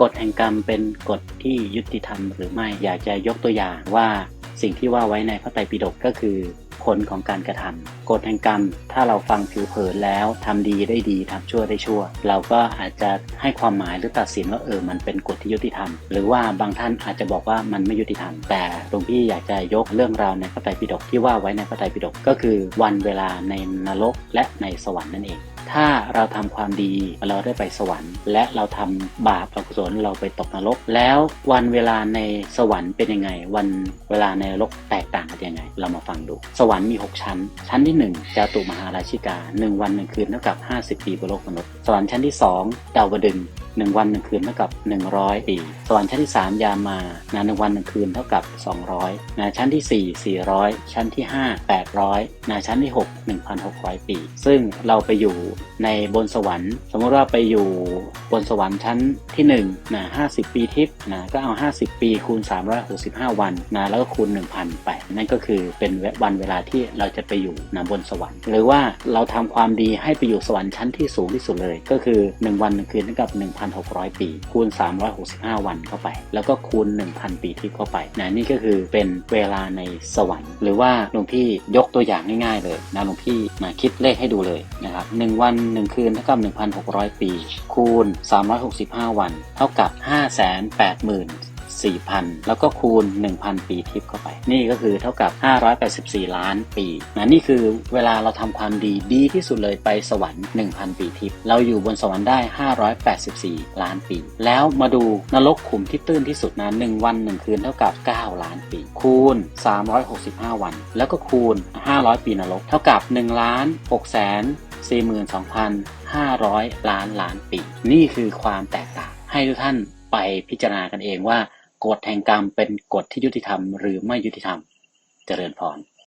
กฎแห่งกรรมเป็นกฎที่ยุติธรรมหรือไม่อยากจะยกตัวอย่างว่าสิ่งที่ว่าไว้ในพระไตรปิฎกก็คือ ผลของการกระทำกฎแห่งกรรม ถ้าเราฟังผิวเผินแล้วทำดีได้ดีทำชั่วได้ชั่ว เราก็อาจจะให้ความหมายหรือตัดสินว่าเออมันเป็นกฎที่ยุติธรรม หรือว่าบางท่านอาจจะบอกว่ามันไม่ยุติธรรม แต่หลวงพี่อยากจะยกเรื่องราวในพระไตรปิฎกที่ว่าไว้ในพระไตรปิฎกก็คือวันเวลาในนรกและในสวรรค์นั่นเองถ้าเราทำความดีเราได้ไปสวรรค์ และเราทำบาปอกุศลเราไปตกนรก แล้ววันเวลาในสวรรค์เป็นยังไง วันเวลาในนรกแตกต่างกันยังไง เรามาฟังดู สวรรค์มี 6 ชั้น ชั้นที่ 1จาตุมหาราชิกา 1 วันหนึ่งคืนเท่ากับ 50 ปีบนโลกมนุษย์ สวรรค์ชั้นที่ 2 ดาวดึง ส์หนึ่งวันหนึ่งคืนเท่ากับ 100 ปี สวรรค์ชั้นที่ 3 ยามานะหนึ่งวันหนึ่งคืนเท่ากับ 200นะชั้นที่ 4 400 ชั้นที่ 5 800นะชั้นที่ 6 1,600 ปี ซึ่งเราไปอยู่ในบนสวรรค์ สมมติว่าไปอยู่บนสวรรค์ชั้นที่1นะ50 ปีทิพย์นะก็เอา 50 ปีคูณ 365 วันนะแล้วก็คูณ 1,000 ไป นั่นก็คือเป็นวันเวลาที่เราจะไปอยู่นะบนสวรรค์ หรือว่าเราทำความดีให้ไปอยู่สวรรค์ชั้นที่สูงที่สุดเลย ก็คือ 1 วัน1คืนเท่ากับ1,600 ปี คูณ 365 วันเข้าไป แล้วก็คูณ 1,000 ปีที่เข้าไปนะนี่ก็คือเป็นเวลาในสวรรค์ หรือว่าหลวงพี่ยกตัวอย่างง่ายๆเลยนะหลวงพี่มาคิดเลขให้ดูเลยนะครับ1วัน 1 คืนเท่ากับ 1,600 ปี คูณ 365 วัน เท่ากับ 580,000 4,000 แล้วก็คูณ 1,000 ปีทิพย์เข้าไป นี่ก็คือเท่ากับ 584 ล้านปีนะนี่คือเวลาเราทำความดีดีที่สุดเลยไปสวรรค์ 1,000 ปีทิพย์เราอยู่บนสวรรค์ได้ 584 ล้านปี แล้วมาดูนรกขุมที่ตื้นที่สุดนะ1วัน 1 คืนเท่ากับ 9 ล้านปี คูณ 365 วัน แล้วก็คูณ 500 ปีนรก เท่ากับ1ล้าน6แสน42,500 ล้านล้านปี นี่คือความแตกต่าง ให้ทุกท่านไปพิจารณากันเองว่า กฎแห่งกรรมเป็นกฎที่ยุติธรรมหรือไม่ยุติธรรม เจริญพร